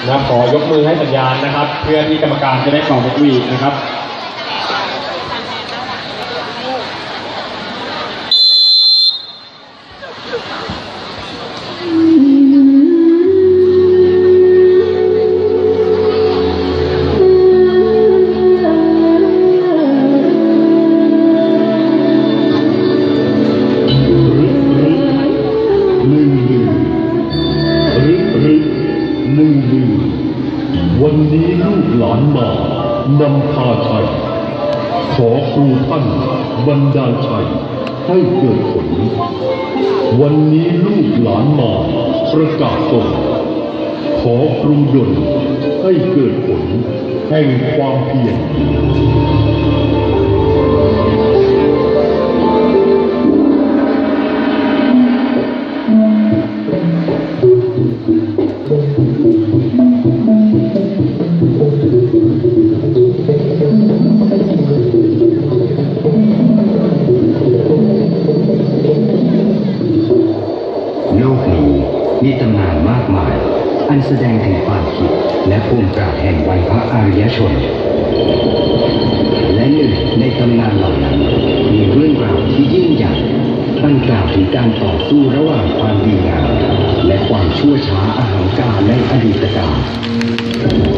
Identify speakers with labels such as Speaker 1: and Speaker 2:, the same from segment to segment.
Speaker 1: นะครับขอยกมือให้สัญญาณนะครับ เพื่อที่กรรมการจะได้เป่านกหวีดนะครับ
Speaker 2: บันดาชัยให้เกิดผล วันนี้ลูกหลานมาประกาศตนขอครูดลให้เกิดผลแห่งความเพียร
Speaker 3: การต่อสู้ระหว่างความดีงามและความชั่วช้าอาหารการในอดีตการ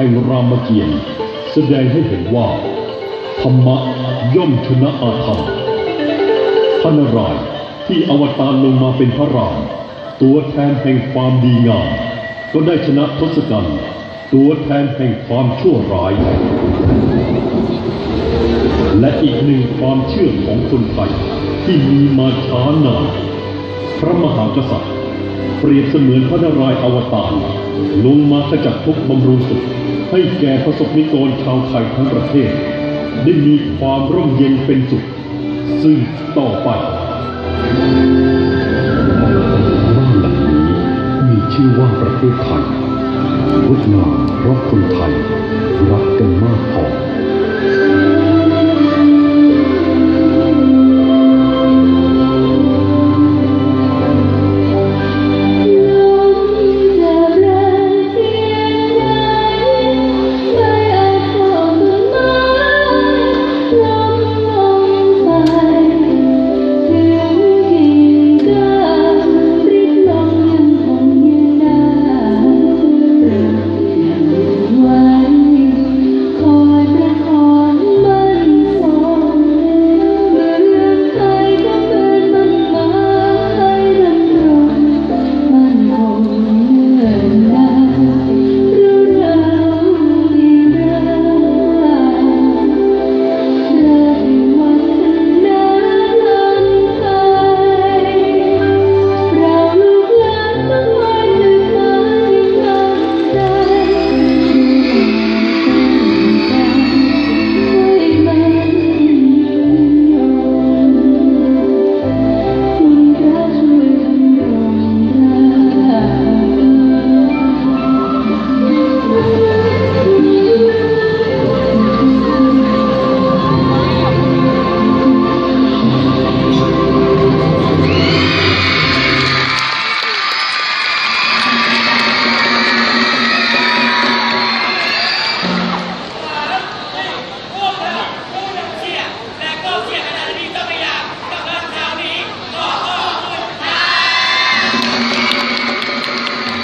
Speaker 2: แห่งรามเกียรติ์แสดงให้เห็นว่า ธรรมะย่อมชนะอาธรรมพระนารายณ์ที่อวตารลงมาเป็นพระราม ตัวแทนแห่งความดีงามก็ได้ชนะทศกัณฐ์ตัวแทนแห่งความชั่วร้าย และอีกหนึ่งความเชื่อของคนไทยที่มีมาช้านานพระมหากษัตริย์ เปรียบเสมือนพระนารายณ์อวตารลงมาขจัดทุกข์บำรุงสุข ให้แก่ประสบนิกรชาวไทยทั้งประเทศ ได้มีความร่มเย็นเป็นสุขซึ่งต่อไป
Speaker 3: บ้านหลังนี้มีชื่อว่าประเทศไทยงดงามเพราะคนไท